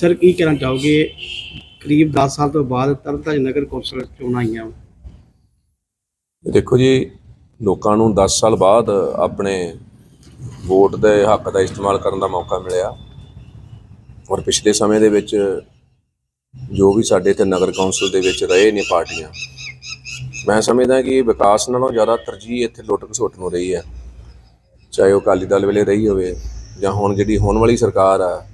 Sir, ਕੀ ਕਹਿਣਾ ਚਾਹੋਗੇ? ਕਰੀਬ 10 ਸਾਲ ਤੋਂ ਬਾਅਦ ਤਰਨਤਾਰਨ ਨਗਰ ਕੌਂਸਲ ਚੋਣਾਂ ਆਈਆਂ। ਦੇਖੋ ਜੀ, ਲੋਕਾਂ ਨੂੰ 10 ਸਾਲ ਬਾਅਦ ਆਪਣੇ ਵੋਟ ਦੇ ਹੱਕ ਦਾ ਇਸਤੇਮਾਲ ਕਰਨ ਦਾ ਮੌਕਾ ਮਿਲਿਆ। ਔਰ ਪਿਛਲੇ ਸਮੇਂ ਦੇ ਵਿੱਚ ਜੋ ਵੀ ਸਾਡੇ ਤੇ ਨਗਰ ਕੌਂਸਲ ਦੇ ਵਿੱਚ ਰਹੇ ਨੇ ਪਾਰਟੀਆਂ, ਮੈਂ ਸਮਝਦਾ ਕਿ ਵਿਕਾਸ ਨਾਲੋਂ ਜ਼ਿਆਦਾ ਤਰਜੀਹ ਇੱਥੇ ਲੁੱਟ ਘਸੁੱਟ ਨੂੰ ਰਹੀ ਹੈ। ਚਾਹੇ ਉਹ ਅਕਾਲੀ ਦਲ ਵੇਲੇ ਰਹੀ ਹੋਵੇ ਜਾਂ ਹੁਣ ਜਿਹੜੀ ਹੋਣ ਵਾਲੀ ਸਰਕਾਰ ਆ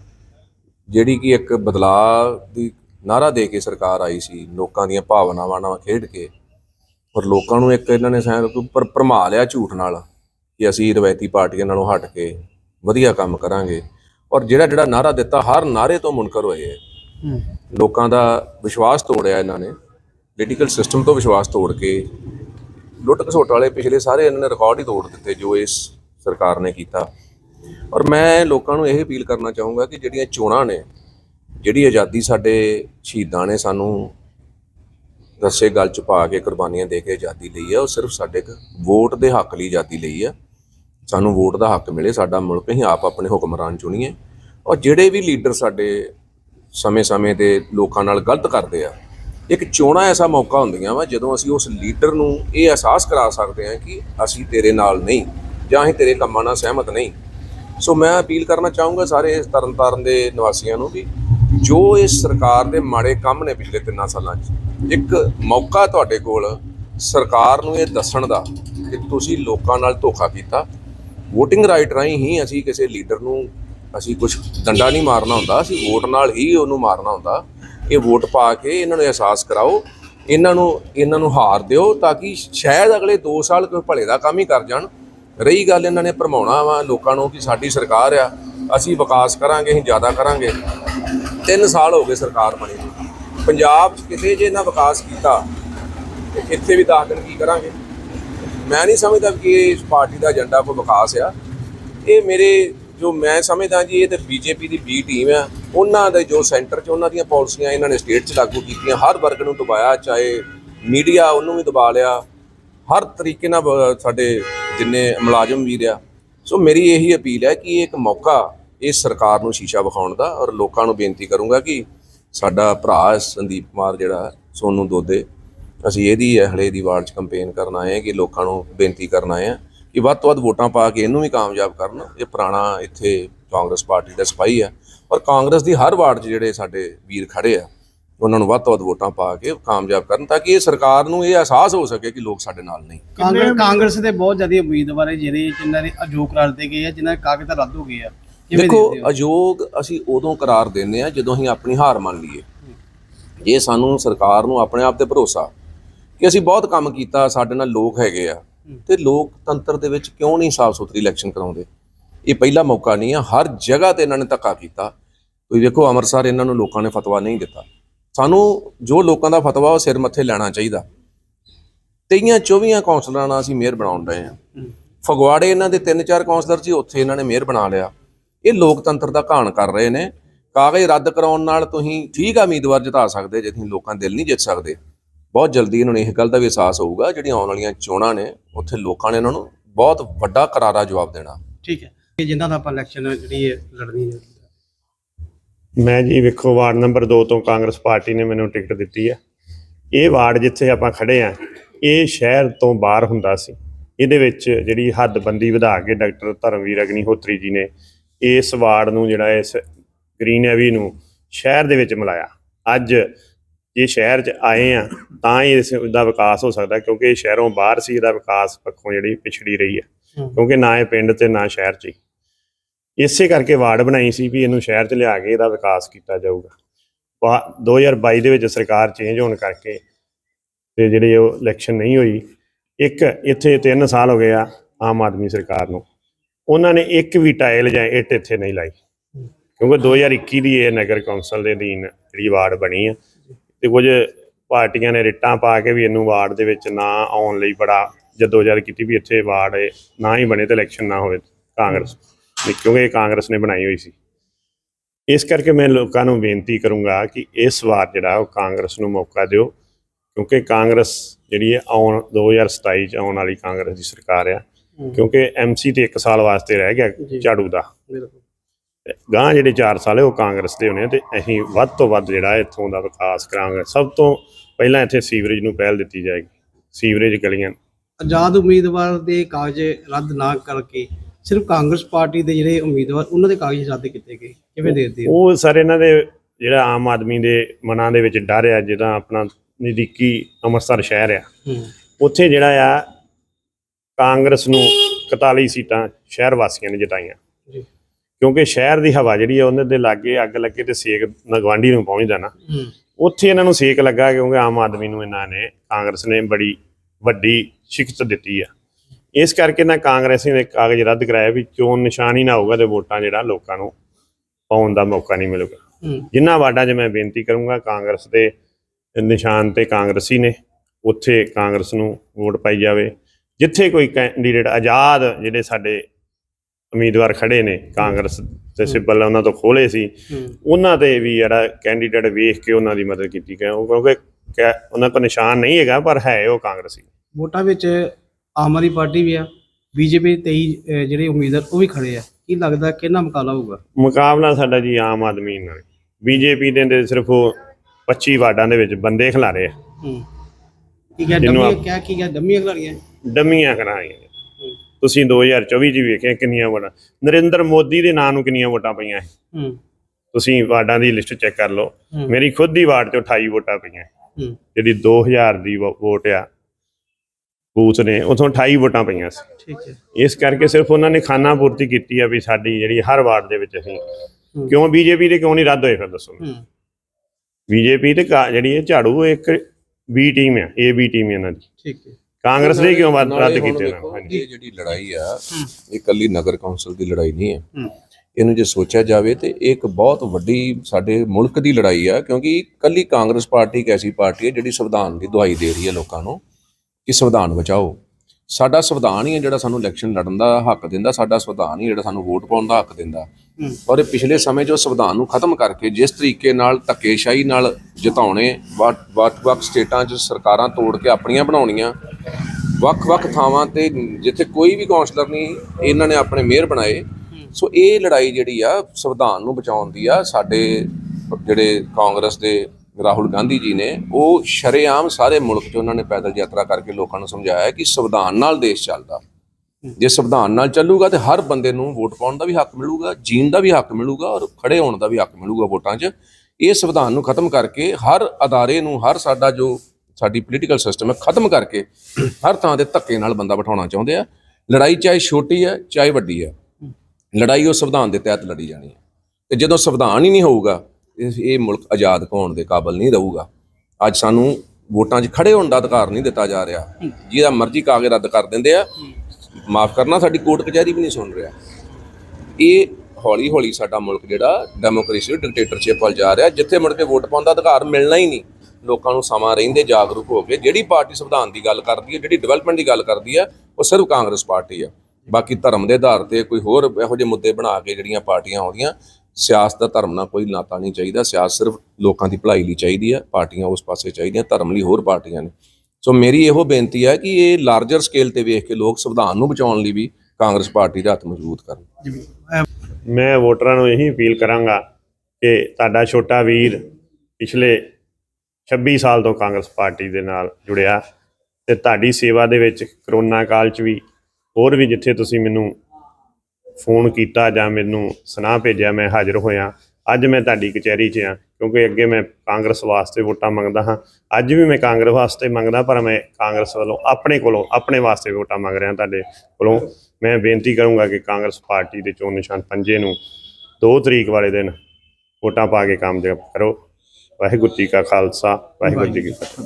ਜਿਹੜੀ ਕਿ ਇੱਕ ਬਦਲਾਅ ਦੀ ਨਾਰਾ ਦੇ ਕੇ ਸਰਕਾਰ ਆਈ ਸੀ ਲੋਕਾਂ ਦੀਆਂ ਭਾਵਨਾਵਾਂ ਨਾਲ ਖੇਡ ਕੇ ਔਰ ਲੋਕਾਂ ਨੂੰ ਇੱਕ ਇਹਨਾਂ ਨੇ ਸ਼ਾਇਦ ਕੋਈ ਪਰ ਭਰਮਾ ਲਿਆ ਝੂਠ ਨਾਲ ਕਿ ਅਸੀਂ ਰਵਾਇਤੀ ਪਾਰਟੀਆਂ ਨਾਲੋਂ ਹਟ ਕੇ ਵਧੀਆ ਕੰਮ ਕਰਾਂਗੇ। ਔਰ ਜਿਹੜਾ ਜਿਹੜਾ ਨਾਰਾ ਦਿੱਤਾ ਹਰ ਨਾਰੇ ਤੋਂ ਮੁਨਕਰ ਹੋਏ ਹੈ ਹੂੰ। ਲੋਕਾਂ ਦਾ ਵਿਸ਼ਵਾਸ ਤੋੜਿਆ ਇਹਨਾਂ ਨੇ ਪੋਲੀਟੀਕਲ ਸਿਸਟਮ ਤੋਂ ਵਿਸ਼ਵਾਸ ਤੋੜ ਕੇ ਲੁੱਟ ਘਸੋਟ ਵਾਲੇ ਪਿਛਲੇ ਸਾਰੇ ਇਹਨਾਂ ਨੇ ਰਿਕਾਰਡ ਹੀ ਤੋੜ ਦਿੱਤੇ ਜੋ ਇਸ ਸਰਕਾਰ ਨੇ ਕੀਤਾ। ਔਰ ਮੈਂ ਲੋਕਾਂ ਨੂੰ ਇਹ ਅਪੀਲ ਕਰਨਾ ਚਾਹੂੰਗਾ ਕਿ ਜਿਹੜੀਆਂ ਚੋਣਾਂ ਨੇ, ਜਿਹੜੀ ਆਜ਼ਾਦੀ ਸਾਡੇ ਸ਼ਹੀਦਾਂ ਨੇ ਸਾਨੂੰ ਦੱਸੇ ਗੱਲ ਚ ਪਾ ਕੇ ਕੁਰਬਾਨੀਆਂ ਦੇ ਕੇ ਆਜ਼ਾਦੀ ਲਈ ਆ, ਉਹ ਸਿਰਫ ਸਾਡੇ ਇੱਕ ਵੋਟ ਦੇ ਹੱਕ ਲਈ ਆਜ਼ਾਦੀ ਲਈ ਆ। ਸਾਨੂੰ ਵੋਟ ਦਾ ਹੱਕ ਮਿਲੇ, ਸਾਡਾ ਮੁਲਕ ਅਸੀਂ ਆਪ ਆਪਣੇ ਹੁਕਮਰਾਨ ਚੁਣੀਏ। ਔਰ ਜਿਹੜੇ ਵੀ ਲੀਡਰ ਸਾਡੇ ਸਮੇਂ-ਸਮੇਂ ਦੇ ਲੋਕਾਂ ਨਾਲ ਗਲਤ ਕਰਦੇ ਆ, ਇੱਕ ਚੋਣਾਂ ਐਸਾ ਮੌਕਾ ਹੁੰਦੀਆਂ ਵਾ ਜਦੋਂ ਅਸੀਂ ਉਸ ਲੀਡਰ ਨੂੰ ਇਹ ਅਹਿਸਾਸ ਕਰਾ ਸਕਦੇ ਹਾਂ ਕਿ ਅਸੀਂ ਤੇਰੇ ਨਾਲ ਨਹੀਂ ਜਾਂ ਅਸੀਂ ਤੇਰੇ ਕੰਮਾਂ ਨਾਲ ਸਹਿਮਤ ਨਹੀਂ। ਸੋ ਮੈਂ ਅਪੀਲ ਕਰਨਾ ਚਾਹੂੰਗਾ ਸਾਰੇ ਇਸ ਤਰਨਤਾਰਨ ਦੇ ਨਿਵਾਸੀਆਂ ਨੂੰ ਵੀ ਜੋ ਇਸ ਸਰਕਾਰ ਦੇ ਮਾੜੇ ਕੰਮ ਨੇ ਪਿਛਲੇ ਤਿੰਨਾਂ ਸਾਲਾਂ 'ਚ, ਇੱਕ ਮੌਕਾ ਤੁਹਾਡੇ ਕੋਲ ਸਰਕਾਰ ਨੂੰ ਇਹ ਦੱਸਣ ਦਾ ਕਿ ਤੁਸੀਂ ਲੋਕਾਂ ਨਾਲ ਧੋਖਾ ਕੀਤਾ। VOTING ਰਾਈਟ ਰਾਹੀਂ ਹੀ ਅਸੀਂ ਕਿਸੇ ਲੀਡਰ ਨੂੰ ਅਸੀਂ ਕੁਝ ਡੰਡਾ ਨਹੀਂ ਮਾਰਨਾ ਹੁੰਦਾ, ਅਸੀਂ ਵੋਟ ਨਾਲ ਹੀ ਉਹਨੂੰ ਮਾਰਨਾ ਹੁੰਦਾ। ਇਹ ਵੋਟ ਪਾ ਕੇ ਇਹਨਾਂ ਨੂੰ ਅਹਿਸਾਸ ਕਰਾਓ, ਇਹਨਾਂ ਨੂੰ ਇਹਨਾਂ ਨੂੰ ਹਾਰ ਦਿਓ ਤਾਂ ਕਿ ਸ਼ਾਇਦ ਅਗਲੇ 2 ਸਾਲ ਕੋਈ ਭਲੇ ਦਾ ਕੰਮ ਹੀ ਕਰ ਜਾਣ। ਰਹੀ ਗੱਲ ਇਹਨਾਂ ਨੇ ਭਰਮਾਉਣਾ ਵਾ, ਲੋਕਾਂ ਨੂੰ ਕਿ ਸਾਡੀ ਸਰਕਾਰ ਆ, ਅਸੀਂ ਵਿਕਾਸ ਕਰਾਂਗੇ, ਅਸੀਂ ਜ਼ਿਆਦਾ ਕਰਾਂਗੇ। 3 ਸਾਲ ਹੋ ਗਏ ਸਰਕਾਰ ਬਣੀ ਨੂੰ। ਪੰਜਾਬ 'ਚ ਕਿਸੇ ਜੇ ਨਾ ਵਿਕਾਸ ਕੀਤਾ, ਤੇ ਇੱਥੇ ਵੀ ਦਾਖਲ ਕੀ ਕਰਾਂਗੇ? ਮੈਂ ਨਹੀਂ ਸਮਝਦਾ ਕਿ ਇਸ ਪਾਰਟੀ ਦਾ ਏਜੰਡਾ ਕੋਈ ਵਿਕਾਸ ਆ। ਇਹ ਮੇਰੇ, ਜੋ ਮੈਂ ਸਮਝਦਾ ਜੀ, ਇਹ ਤੇ ਬੀਜੇਪੀ ਦੀ ਬੀ ਟੀਮ ਆ। ਉਹਨਾਂ ਦੇ ਜੋ ਸੈਂਟਰ 'ਚ ਉਹਨਾਂ ਦੀਆਂ ਪਾਲਿਸੀਆਂ ਇਹਨਾਂ ਨੇ ਸਟੇਟ 'ਚ ਲਾਗੂ ਕੀਤੀਆਂ, ਹਰ ਵਰਗ ਨੂੰ ਦਬਾਇਆ, ਚਾਹੇ ਮੀਡੀਆ ਉਹਨੂੰ ਵੀ ਦਬਾ ਲਿਆ। ਹਰ ਤਰੀਕੇ ਨਾਲ ਸਾਡੇ ਜਿੰਨੇ ਮੁਲਾਜ਼ਮ ਵੀਰ ਆ। ਸੋ ਮੇਰੀ ਇਹੀ ਅਪੀਲ ਹੈ ਕਿ ਇਹ ਇੱਕ ਮੌਕਾ ਇਸ ਸਰਕਾਰ ਨੂੰ ਸ਼ੀਸ਼ਾ ਵਿਖਾਉਣ ਦਾ ਔਰ ਲੋਕਾਂ ਨੂੰ ਬੇਨਤੀ ਕਰੂੰਗਾ ਕਿ ਸਾਡਾ ਭਰਾ ਸੰਦੀਪ ਕੁਮਾਰ ਜਿਹੜਾ ਸੋਨੂੰ ਦੋਦੇ, ਅਸੀਂ ਇਹਦੀ ਹਲੇ ਦੀ ਵਾਰਡ 'ਚ ਕੰਪੇਨ ਕਰਨ ਆਏ ਹਾਂ ਕਿ ਲੋਕਾਂ ਨੂੰ ਬੇਨਤੀ ਕਰਨ ਆਏ ਹਾਂ ਕਿ ਵੱਧ ਤੋਂ ਵੱਧ ਵੋਟਾਂ ਪਾ ਕੇ ਇਹਨੂੰ ਵੀ ਕਾਮਯਾਬ ਕਰਨ। ਇਹ ਪੁਰਾਣਾ ਇੱਥੇ ਕਾਂਗਰਸ ਪਾਰਟੀ ਦਾ ਸਿਪਾਹੀ ਆ ਔਰ ਕਾਂਗਰਸ ਦੀ ਹਰ ਵਾਰਡ 'ਚ ਜਿਹੜੇ ਸਾਡੇ ਵੀਰ ਖੜੇ ਆ ਉਹਨਾਂ ਨੂੰ ਵੱਧ ਤੋਂ ਵੱਧ ਵੋਟਾਂ ਪਾ ਕੇ ਕਾਮਯਾਬ ਕਰਨ ਤਾਂ ਕਿ ਇਹ ਸਰਕਾਰ ਨੂੰ ਇਹ ਅਹਿਸਾਸ ਹੋ ਸਕੇ ਕਿ ਲੋਕ ਸਾਡੇ ਨਾਲ ਨਹੀਂ। ਕਾਂਗਰਸ ਕਾਂਗਰਸ ਦੇ ਬਹੁਤ ਜ਼ਿਆਦਾ ਉਮੀਦਵਾਰ ਹੈ ਜਿਹੜੇ ਜਿਨ੍ਹਾਂ ਦੇ ਅਜੋਗ ਕਰਾਰ ਦੇ ਗਏ ਆ ਜਿਨ੍ਹਾਂ ਦੇ ਕਾਗਜ਼ ਤਾਂ ਰੱਦ ਹੋ ਗਏ ਆ। ਦੇਖੋ? ਅਯੋਗ ਅਸੀਂ ਉਦੋਂ ਕਰਾਰ ਦਿੰਦੇ ਆ ਜਦੋਂ ਅਸੀਂ ਆਪਣੀ ਹਾਰ ਮੰਨ ਲਈਏ। ਇਹ ਸਾਨੂੰ ਸਰਕਾਰ ਨੂੰ ਆਪਣੇ ਆਪ ਤੇ ਭਰੋਸਾ ਕਿ ਅਸੀਂ ਬਹੁਤ ਕੰਮ ਕੀਤਾ ਸਾਡੇ ਨਾਲ ਲੋਕ ਹੈਗੇ ਆ। ਤੇ ਲੋਕਤੰਤਰ ਦੇ ਵਿੱਚ ਕਿਉਂ ਨਹੀਂ ਸਾਫ਼ ਸੁਥਰੀ ਇਲੈਕਸ਼ਨ ਕਰਾਉਂਦੇ? ਇਹ ਪਹਿਲਾ ਮੌਕਾ ਨਹੀਂ ਆ। ਹਰ ਜਗ੍ਹਾ ਤੇ ਇਹਨਾਂ ਨੇ ਧੱਕਾ ਕੀਤਾ। ਤੁਸੀਂ ਵੇਖੋ ਅੰਮ੍ਰਿਤਸਰ ਇਹਨਾਂ ਨੂੰ ਲੋਕਾਂ ਨੇ ਫਤਵਾ ਨਹੀਂ ਦਿੱਤਾ। ਸਾਨੂੰ ਜੋ ਲੋਕਾਂ ਦਾ ਫਤਵਾ ਉਹ ਸਿਰ ਮੱਥੇ ਲੈਣਾ ਚਾਹੀਦਾ। ਤੇਈਆਂ 24 ਕੌਂਸਲਰਾਂ ਨਾਲ ਅਸੀਂ ਮੇਅਰ ਬਣਾਉਣ ਰਹੇ ਹਾਂ। ਫਗਵਾੜੇ ਇਹਨਾਂ ਦੇ ਤਿੰਨ ਚਾਰ ਕੌਂਸਲਰ ਸੀ, ਉੱਥੇ ਇਹਨਾਂ ਨੇ ਮੇਅਰ ਬਣਾ ਲਿਆ। ਇਹ ਲੋਕਤੰਤਰ ਦਾ ਘਾਣ ਕਰ ਰਹੇ ਨੇ। ਕਾਗਜ਼ ਰੱਦ ਕਰਾਉਣ ਨਾਲ ਤੁਸੀਂ ਠੀਕ ਆ ਉਮੀਦਵਾਰ ਜਿਤਾ ਸਕਦੇ, ਜੇ ਤੁਸੀਂ ਲੋਕਾਂ ਦਿਲ ਨਹੀਂ ਜਿੱਤ ਸਕਦੇ। ਬਹੁਤ ਜਲਦੀ ਇਹਨਾਂ ਨੂੰ ਇਹ ਗੱਲ ਦਾ ਵੀ ਅਹਿਸਾਸ ਹੋਊਗਾ, ਜਿਹੜੀਆਂ ਆਉਣ ਵਾਲੀਆਂ ਚੋਣਾਂ ਨੇ, ਉੱਥੇ ਲੋਕਾਂ ਨੇ ਇਹਨਾਂ ਨੂੰ ਬਹੁਤ ਵੱਡਾ ਕਰਾਰਾ ਜਵਾਬ ਦੇਣਾ। ਠੀਕ ਹੈ। ਇਹ ਜਿਨ੍ਹਾਂ ਦਾ ਆਪਾਂ ਇਲੈਕਸ਼ਨ ਜਿਹੜੀ ਲੜਨੀ ਹੈ। ਮੈਂ ਜੀ ਵੇਖੋ ਵਾਰਡ ਨੰਬਰ 2 ਤੋਂ ਕਾਂਗਰਸ ਪਾਰਟੀ ਨੇ ਮੈਨੂੰ ਟਿਕਟ ਦਿੱਤੀ ਹੈ ਇਹ ਵਾਰਡ ਜਿੱਥੇ ਆਪਾਂ ਖੜੇ ਆ ਇਹ ਸ਼ਹਿਰ ਤੋਂ ਬਾਹਰ ਹੁੰਦਾ ਸੀ। ਇਹਦੇ ਵਿੱਚ ਜਿਹੜੀ ਹੱਦਬੰਦੀ ਵਧਾ ਕੇ ਡਾਕਟਰ ਧਰਮਵੀਰ ਅਗਨੀਹੋਤਰੀ ਜੀ ਨੇ ਇਸ ਵਾਰਡ ਨੂੰ ਜਿਹੜਾ ਇਸ ਗ੍ਰੀਨ ਐਵੀ ਨੂੰ ਸ਼ਹਿਰ ਦੇ ਵਿੱਚ ਮਿਲਾਇਆ। ਅੱਜ ਇਹ ਸ਼ਹਿਰ 'ਚ ਆਏ ਆ ਤਾਂ ਹੀ ਇਸ ਦਾ ਵਿਕਾਸ ਹੋ ਸਕਦਾ ਕਿਉਂਕਿ ਇਹ ਸ਼ਹਿਰੋਂ ਬਾਹਰ ਸੀ ਇਹਦਾ ਵਿਕਾਸ ਪੱਖੋਂ ਜਿਹੜੀ ਪਿਛੜੀ ਰਹੀ ਹੈ। ਕਿਉਂਕਿ ਨਾ ਇਹ ਪਿੰਡ ਤੇ ਨਾ ਸ਼ਹਿਰ 'ਚ ਹੀ। ਇਸੇ ਕਰਕੇ ਵਾਰਡ ਬਣਾਈ ਸੀ ਵੀ ਇਹਨੂੰ ਸ਼ਹਿਰ 'ਚ ਲਿਆ ਕੇ ਇਹਦਾ ਵਿਕਾਸ ਕੀਤਾ ਜਾਊਗਾ। ਵਾ- 2022 ਦੇ ਵਿੱਚ ਸਰਕਾਰ ਚੇਂਜ ਹੋਣ ਕਰਕੇ ਤੇ ਜਿਹੜੀ ਉਹ ਇਲੈਕਸ਼ਨ ਨਹੀਂ ਹੋਈ, ਇੱਕ ਇੱਥੇ 3 ਸਾਲ ਹੋ ਗਏ ਆ ਆਮ ਆਦਮੀ ਸਰਕਾਰ ਨੂੰ। ਉਹਨਾਂ ਨੇ ਇੱਕ ਵੀ ਟਾਇਲ ਜਾਂ ਇੱਟ ਇੱਥੇ ਨਹੀਂ ਲਾਈ। ਕਿਉਂਕਿ 2021 ਦੀ ਇਹ ਨਗਰ ਕੌਂਸਲ ਦੇ ਅਧੀਨ ਜਿਹੜੀ ਵਾਰਡ ਬਣੀ ਆ ਤੇ ਕੁਝ ਪਾਰਟੀਆਂ ਨੇ ਰਿੱਟਾਂ ਪਾ ਕੇ ਵੀ ਇਹਨੂੰ ਵਾਰਡ ਦੇ ਵਿੱਚ ਨਾ ਆਉਣ ਲਈ ਬੜਾ ਜਦੋਜਹਿਦ ਕੀਤੀ ਵੀ ਇੱਥੇ ਵਾਰਡ ਨਾ ਹੀ ਬਣੇ ਤੇ ਇਲੈਕਸ਼ਨ ਨਾ ਹੋਵੇ ਕਾਂਗਰਸ। ਕਿਉਂਕਿ ਇਹ ਕਾਂਗਰਸ ਨੇ ਬਣਾਈ ਹੋਈ ਸੀ। ਇਸ ਕਰਕੇ ਮੈਂ ਲੋਕਾਂ ਨੂੰ ਬੇਨਤੀ ਕਰੂੰਗਾ ਕਿ ਇਸ ਵਾਰ ਜਿਹੜਾ ਉਹ ਕਾਂਗਰਸ ਨੂੰ ਮੌਕਾ ਦਿਓ ਕਿਉਂਕਿ ਕਾਂਗਰਸ ਜਿਹੜੀ ਹੈ ਆਉਣ 2027 ਚ ਆਉਣ ਵਾਲੀ ਕਾਂਗਰਸ ਦੀ ਸਰਕਾਰ ਆ। ਕਿਉਂਕਿ ਐਮਸੀ ਤੇ 1 ਸਾਲ ਵਾਸਤੇ ਰਹਿ ਗਿਆ। ਝਾੜੂ ਦਾ। ਗਾਂ ਜਿਹੜੇ 4 ਸਾਲ ਹੈ ਉਹ ਕਾਂਗਰਸ ਦੇ ਹੋਣੇ ਤੇ ਅਸੀਂ ਵੱਧ ਤੋਂ ਵੱਧ ਜਿਹੜਾ ਇੱਥੋਂ ਦਾ ਵਿਕਾਸ ਕਰਾਂਗੇ। ਸਭ ਤੋਂ ਪਹਿਲਾਂ ਇੱਥੇ ਸੀਵਰੇਜ ਨੂੰ ਪਹਿਲ ਦਿੱਤੀ ਜਾਏਗੀ। ਸੀਵਰੇਜ ਗਲੀਆਂ ਆਜ਼ਾਦ ਉਮੀਦਵਾਰ ਦੇ ਕਾਗਜ਼ ਰੱਦ ਨਾ ਕਰਕੇ ਸਿਰਫ ਕਾਂਗਰਸ ਪਾਰਟੀ ਦੇ ਜਿਹੜੇ ਉਮੀਦਵਾਰ ਉਹਨਾਂ ਦੇ ਕਾਗਜ਼ ਰੱਦ ਕੀਤੇ ਗਏ। ਕਿਵੇਂ ਦੇਖਦੇ ਹੋ? ਉਹ ਸਰ ਇਹਨਾਂ ਦੇ ਜਿਹੜਾ ਆਮ ਆਦਮੀ ਦੇ ਮਨਾਂ ਦੇ ਵਿੱਚ ਡਰ ਆ ਜਿਹਦਾ ਆਪਣਾ ਨਜ਼ਦੀਕੀ ਅੰਮ੍ਰਿਤਸਰ ਸ਼ਹਿਰ ਆ। ਉੱਥੇ ਜਿਹੜਾ ਆ ਕਾਂਗਰਸ ਨੂੰ 41 ਸੀਟਾਂ ਸ਼ਹਿਰ ਵਾਸੀਆਂ ਨੇ ਜਿਤਾਈਆਂ। ਜੀ। ਕਿਉਂਕਿ ਸ਼ਹਿਰ ਦੀ ਹਵਾ ਜਿਹੜੀ ਆ ਉਹਨਾਂ ਦੇ ਲਾਗੇ ਅੱਗ ਲੱਗੇ ਤੇ ਸੇਕ ਨਗਵਾਂਡੀ ਨੂੰ ਪਹੁੰਚਦਾ ਨਾ। ਉੱਥੇ ਇਹਨਾਂ ਨੂੰ ਸੇਕ ਲੱਗਾ ਕਿਉਂਕਿ ਆਮ ਆਦਮੀ ਨੂੰ ਇਹਨਾਂ ਨੇ ਕਾਂਗਰਸ ਨੇ ਬੜੀ ਵੱਡੀ ਸ਼ਿਕਸਤ ਦਿੱਤੀ ਆ। ਇਸ ਕਰਕੇ ਨਾ ਕਾਂਗਰਸੀ ਨੇ ਕਾਗਜ਼ ਰੱਦ ਕਰਾਇਆ ਵੀ ਚੋਣ ਨਿਸ਼ਾਨ ਹੀ ਨਾ ਹੋਊਗਾ ਤੇ ਵੋਟਾਂ ਜਿਹੜਾ ਲੋਕਾਂ ਨੂੰ ਪਾਉਣ ਦਾ ਮੌਕਾ ਨਹੀਂ ਮਿਲੂਗਾ। ਜਿੰਨਾ ਵਾਰਡਾਂ 'ਚ ਮੈਂ ਬੇਨਤੀ ਕਰੂੰਗਾ ਕਾਂਗਰਸ ਦੇ ਨਿਸ਼ਾਨ ਤੇ ਕਾਂਗਰਸੀ ਨੇ ਉੱਥੇ ਕਾਂਗਰਸ ਨੂੰ ਵੋਟ ਪਾਈ ਜਾਵੇ। ਜਿੱਥੇ ਕੋਈ ਕੈਂਡੀਡੇਟ ਆਜ਼ਾਦ ਜਿਹੜੇ ਸਾਡੇ ਉਮੀਦਵਾਰ ਖੜੇ ਨੇ ਕਾਂਗਰਸ ਤੇ ਸਿੱਬਲ ਉਹਨਾਂ ਤੋਂ ਖੋਲੇ ਸੀ ਉਹਨਾਂ ਤੇ ਵੀ ਜਿਹੜਾ ਕੈਂਡੀਡੇਟ ਵੇਖ ਕੇ ਉਹਨਾਂ ਦੀ ਮਦਦ ਕੀਤੀ ਗਈ ਕਿਉਂਕਿ ਉਹਨਾਂ ਕੋਲ ਨਿਸ਼ਾਨ ਨਹੀਂ ਹੈਗਾ ਪਰ ਹੈ ਉਹ ਕਾਂਗਰਸੀ। ਵੋਟਾਂ ਵਿੱਚ ਆਮ ਆਦਮੀ ਪਾਰਟੀ ਵੀ ਆ ਬੀਜੇਪੀ 23 ਜਿਹੜੇ ਉਮੀਦਵਾਰ ਉਹ ਵੀ ਖੜੇ ਆ। ਕੀ ਲੱਗਦਾ ਕਿਹਨਾਂ ਮੁਕਾਬਲਾ ਹੋਊਗਾ? ਮੁਕਾਬਲਾ ਸਾਡਾ ਜੀ ਆਮ ਆਦਮੀ ਨਾਲ। ਬੀਜੇਪੀ ਦੇ ਤੇ ਸਿਰਫ ਉਹ 25 ਵਾਰਡਾਂ ਦੇ ਵਿੱਚ ਬੰਦੇ ਖਿਲਾਰੇ ਆ। ਹੂੰ। ਕੀ ਕਿਹਾ ਜਿਹਨੂੰ ਡੰਮੀ ਆਪ- ਕਿਹਾ ਕੀ ਕਿਹਾ ਡੰਮੀਆਂ ਡੰਮੀਆਂ ਤੁਸੀਂ 2024 ਚ ਵੀ ਵੇਖਿਆ ਕਿੰਨੀਆਂ ਵੋਟਾਂ। ਨਰਿੰਦਰ ਮੋਦੀ ਦੇ ਨਾਂ ਨੂੰ ਕਿੰਨੀਆਂ ਵੋਟਾਂ ਪਈਆਂ। ਹੂੰ। ਤੁਸੀਂ ਵਾਰਡਾਂ ਦੀ ਲਿਸਟ ਚੈੱਕ ਕਰ ਲਓ। ਮੇਰੀ ਖੁਦ ਦੀ ਵਾਰਡ 'ਚ 28 ਵੋਟਾਂ ਪਈਆਂ। ਜਿਹੜੀ 2000 ਦੀ ਵੋਟ ਆ ਬੂਥ ਨੇ ਉਥੋਂ 28 ਵੋਟਾਂ ਪਈਆਂ ਸੀ। ਠੀਕ ਹੈ। ਇਸ ਕਰਕੇ ਸਿਰਫ ਉਹਨਾਂ ਨੇ ਖਾਨਾ ਪੂਰਤੀ ਕੀਤੀ ਆ ਵੀ ਸਾਡੀ ਜਿਹੜੀ ਹਰ ਵਾਰਡ ਦੇ ਵਿੱਚ ਅਸੀਂ ਹੂੰ। ਕਿਉਂ ਬੀਜੇਪੀ ਦੇ ਕਿਉਂ ਨਹੀਂ ਰੱਦ ਹੋਏ ਫਿਰ ਦੱਸੋ। ਹੂੰ। ਬੀਜੇਪੀ ਤੇ ਜਿਹੜੀ ਇਹ ਝਾੜੂ ਇੱਕ ਬੀ ਟੀਮ ਆ ਏ ਬੀ ਟੀਮ ਇਹਨਾਂ ਦੀ। ਠੀਕ ਹੈ। ਕਾਂਗਰਸ ਦੇ ਕਿਉਂ ਰੱਦ ਕੀਤੇ ਨੇ ਇਹ ਜਿਹੜੀ ਲੜਾਈ ਆ ਇਹ ਕੱਲੀ ਨਗਰ ਕੌਂਸਲ ਦੀ ਲੜਾਈ ਨਹੀਂ ਹੈ। ਹੂੰ। ਇਹਨੂੰ ਜੇ ਸੋਚਿਆ ਜਾਵੇ ਤੇ ਇਹ ਇੱਕ ਬਹੁਤ ਵੱਡੀ ਸਾਡੇ ਮੁਲਕ ਦੀ ਲੜਾਈ ਆ ਕਿਉਂਕਿ ਕੱਲੀ ਕਾਂਗਰਸ ਪਾਰਟੀ ਇੱਕ ਐਸੀ ਪਾਰਟੀ ਹੈ ਜਿਹੜੀ ਸੰਵਿਧਾਨ ਦੀ ਦੁਹਾਈ ਦੇ ਰਹੀ ਹੈ ਲੋਕਾਂ ਨੂੰ। ਕਿ ਸੰਵਿਧਾਨ ਬਚਾਓ। ਸਾਡਾ ਸੰਵਿਧਾਨ ਹੀ ਹੈ ਜਿਹੜਾ ਸਾਨੂੰ ਇਲੈਕਸ਼ਨ ਲੜਨ ਦਾ ਹੱਕ ਦਿੰਦਾ ਸਾਡਾ ਸੰਵਿਧਾਨ ਹੀ ਜਿਹੜਾ ਸਾਨੂੰ ਵੋਟ ਪਾਉਣ ਦਾ ਹੱਕ ਦਿੰਦਾ। ਔਰ ਇਹ ਪਿਛਲੇ ਸਮੇਂ 'ਚ ਉਹ ਸੰਵਿਧਾਨ ਨੂੰ ਖਤਮ ਕਰਕੇ ਜਿਸ ਤਰੀਕੇ ਨਾਲ ਧੱਕੇਸ਼ਾਹੀ ਨਾਲ ਜਿਤਾਉਣੇ ਵੱਖ- ਵੱਖ-ਵੱਖ ਸਟੇਟਾਂ 'ਚ ਸਰਕਾਰਾਂ ਤੋੜ ਕੇ ਆਪਣੀਆਂ ਬਣਾਉਣੀਆਂ ਵੱਖ-ਵੱਖ ਥਾਵਾਂ ਤੇ ਜਿੱਥੇ ਕੋਈ ਵੀ ਕੌਂਸਲਰ ਨਹੀਂ ਇਹਨਾਂ ਨੇ ਆਪਣੇ ਮੇਅਰ ਬਣਾਏ। ਸੋ ਇਹ ਲੜਾਈ ਜਿਹੜੀ ਆ ਸੰਵਿਧਾਨ ਨੂੰ ਬਚਾਉਣ ਦੀ ਆ ਸਾਡੇ ਜਿਹੜੇ ਕਾਂਗਰਸ ਦੇ ਰਾਹੁਲ ਗਾਂਧੀ ਜੀ ਨੇ, ਉਹ ਸ਼ਰੇਆਮ ਸਾਰੇ ਮੁਲਕ 'ਚ ਉਹਨਾਂ ਨੇ ਪੈਦਲ ਯਾਤਰਾ ਕਰਕੇ ਲੋਕਾਂ ਨੂੰ ਸਮਝਾਇਆ ਕਿ ਸੰਵਿਧਾਨ ਨਾਲ ਦੇਸ਼ ਚੱਲਦਾ। ਜੇ ਸੰਵਿਧਾਨ ਨਾਲ ਚੱਲੂਗਾ ਤੇ ਹਰ ਬੰਦੇ ਨੂੰ ਵੋਟ ਪਾਉਣ ਦਾ ਵੀ ਹੱਕ ਮਿਲੂਗਾ, ਜੀਣ ਦਾ ਵੀ ਹੱਕ ਮਿਲੂਗਾ ਔਰ ਖੜੇ ਹੋਣ ਦਾ ਵੀ ਹੱਕ ਮਿਲੂਗਾ ਵੋਟਾਂ 'ਚ। ਇਹ ਸੰਵਿਧਾਨ ਨੂੰ ਖਤਮ ਕਰਕੇ ਹਰ ਅਦਾਰੇ ਨੂੰ, ਹਰ ਸਾਡਾ ਜੋ ਸਾਡੀ ਪੋਲੀਟੀਕਲ ਸਿਸਟਮ ਹੈ, ਖਤਮ ਕਰਕੇ ਹਰ ਥਾਂ ਦੇ ਧੱਕੇ ਨਾਲ ਬੰਦਾ ਬਿਠਾਉਣਾ ਚਾਹੁੰਦੇ ਆ। ਲੜਾਈ ਚਾਹੇ ਛੋਟੀ ਹੈ, ਚਾਹੇ ਵੱਡੀ ਹੈ, ਲੜਾਈ ਉਹ ਸੰਵਿਧਾਨ ਦੇ ਤਹਿਤ ਲੜੀ ਜਾਣੀ ਹੈ। ਤੇ ਜਦੋਂ ਸੰਵਿਧਾਨ ਹੀ ਨਹੀਂ ਹੋਊਗਾ ਇਹ ਮੁਲਕ ਆਜ਼ਾਦ ਹੋਣ ਦੇ ਕਾਬਿਲ ਨਹੀਂ ਰਹੂਗਾ। ਅੱਜ ਸਾਨੂੰ ਵੋਟਾਂ 'ਚ ਖੜੇ ਹੋਣ ਦਾ ਅਧਿਕਾਰ ਨਹੀਂ ਦਿੱਤਾ ਜਾ ਰਿਹਾ। ਜਿਹਦਾ ਮਰਜ਼ੀ ਕਾਗਜ਼ ਰੱਦ ਕਰ ਦਿੰਦੇ ਆ। ਮਾਫ ਕਰਨਾ ਸਾਡੀ ਕੋਰਟ ਕਚਹਿਰੀ ਵੀ ਨਹੀਂ ਸੁਣ ਰਿਹਾ। ਇਹ ਹੌਲੀ ਹੌਲੀ ਸਾਡਾ ਮੁਲਕ ਜਿਹੜਾ ਡੈਮੋਕ੍ਰੇਸੀ ਡਿਕਟੇਟਰਸ਼ਿਪ ਵੱਲ ਜਾ ਰਿਹਾ ਜਿੱਥੇ ਮੁੜ ਕੇ ਵੋਟ ਪਾਉਣ ਦਾ ਅਧਿਕਾਰ ਮਿਲਣਾ ਹੀ ਨਹੀਂ। ਲੋਕਾਂ ਨੂੰ ਸਮਾਂ ਰਹਿੰਦੇ ਜਾਗਰੂਕ ਹੋ ਕੇ ਜਿਹੜੀ ਪਾਰਟੀ ਸੰਵਿਧਾਨ ਦੀ ਗੱਲ ਕਰਦੀ ਹੈ ਜਿਹੜੀ ਡਿਵੈਲਪਮੈਂਟ ਦੀ ਗੱਲ ਕਰਦੀ ਹੈ ਉਹ ਸਿਰਫ ਕਾਂਗਰਸ ਪਾਰਟੀ ਆ। ਬਾਕੀ ਧਰਮ ਦੇ ਆਧਾਰ ਤੇ ਕੋਈ ਹੋਰ ਇਹੋ ਜਿਹੇ ਮੁੱਦੇ ਬਣਾ ਕੇ ਜਿਹੜੀਆਂ ਪਾਰਟੀਆਂ ਆਉਂਦੀਆਂ ਸਿਆਸਤ ਦਾ ਧਰਮ ਨਾਲ ਕੋਈ ਨਾਤਾ ਨਹੀਂ ਚਾਹੀਦਾ, ਸਿਆਸਤ ਸਿਰਫ ਲੋਕਾਂ ਦੀ ਭਲਾਈ ਲਈ ਚਾਹੀਦੀ ਹੈ ਪਾਰਟੀਆਂ ਉਸ ਪਾਸੇ ਚਾਹੀਦੀਆਂ, ਧਰਮ ਲਈ ਹੋਰ ਪਾਰਟੀਆਂ ਨੇ। ਸੋ ਮੇਰੀ ਇਹੋ ਬੇਨਤੀ ਹੈ ਕਿ ਇਹ ਲਾਰਜਰ ਸਕੇਲ ਤੇ ਵੇਖ ਕੇ ਲੋਕ ਸੰਵਿਧਾਨ ਨੂੰ ਬਚਾਉਣ ਲਈ ਵੀ ਕਾਂਗਰਸ ਪਾਰਟੀ ਦਾ ਹੱਥ ਮਜ਼ਬੂਤ ਕਰਨ। ਮੈਂ ਵੋਟਰਾਂ ਨੂੰ ਇਹੀ ਅਪੀਲ ਕਰਾਂਗਾ ਕਿ ਤੁਹਾਡਾ ਛੋਟਾ ਵੀਰ ਪਿਛਲੇ 26 ਸਾਲ ਤੋਂ ਕਾਂਗਰਸ ਪਾਰਟੀ ਦੇ ਨਾਲ ਜੁੜਿਆ ਤੇ ਤੁਹਾਡੀ ਸੇਵਾ ਦੇ ਵਿੱਚ ਕਰੋਨਾ ਕਾਲ 'ਚ ਵੀ ਹੋਰ ਵੀ ਜਿੱਥੇ ਤੁਸੀਂ ਮੈਨੂੰ ਫੋਨ ਕੀਤਾ ਜਾਂ ਮੈਨੂੰ ਸੁਨਾਹ ਭੇਜਿਆ, ਮੈਂ ਹਾਜ਼ਰ ਹੋਇਆ। ਅੱਜ ਮੈਂ ਤੁਹਾਡੀ ਕਚਹਿਰੀ 'ਚ ਆ ਕਿਉਂਕਿ ਅੱਗੇ ਮੈਂ ਕਾਂਗਰਸ ਵਾਸਤੇ ਵੋਟਾਂ ਮੰਗਦਾ ਹਾਂ। ਅੱਜ ਵੀ ਮੈਂ ਕਾਂਗਰਸ ਵਾਸਤੇ ਮੰਗਦਾ, ਪਰ ਮੈਂ ਕਾਂਗਰਸ ਵੱਲੋਂ ਆਪਣੇ ਕੋਲੋਂ, ਆਪਣੇ ਵਾਸਤੇ ਵੋਟਾਂ ਮੰਗ ਰਿਹਾ ਤੁਹਾਡੇ ਕੋਲੋਂ। ਮੈਂ ਬੇਨਤੀ ਕਰੂੰਗਾ ਕਿ ਕਾਂਗਰਸ ਪਾਰਟੀ ਦੇ ਚੋਣ ਨਿਸ਼ਾਨ ਪੰਜੇ ਨੂੰ 2 ਤਰੀਕ ਵਾਲੇ ਦਿਨ ਵੋਟਾਂ ਪਾ ਕੇ ਕਾਮਯਾਬ ਕਰੋ। ਵਾਹਿਗੁਰੂ ਜੀ ਕਾ ਖਾਲਸਾ, ਵਾਹਿਗੁਰੂ ਜੀ ਕੀ ਫਤਿਹ।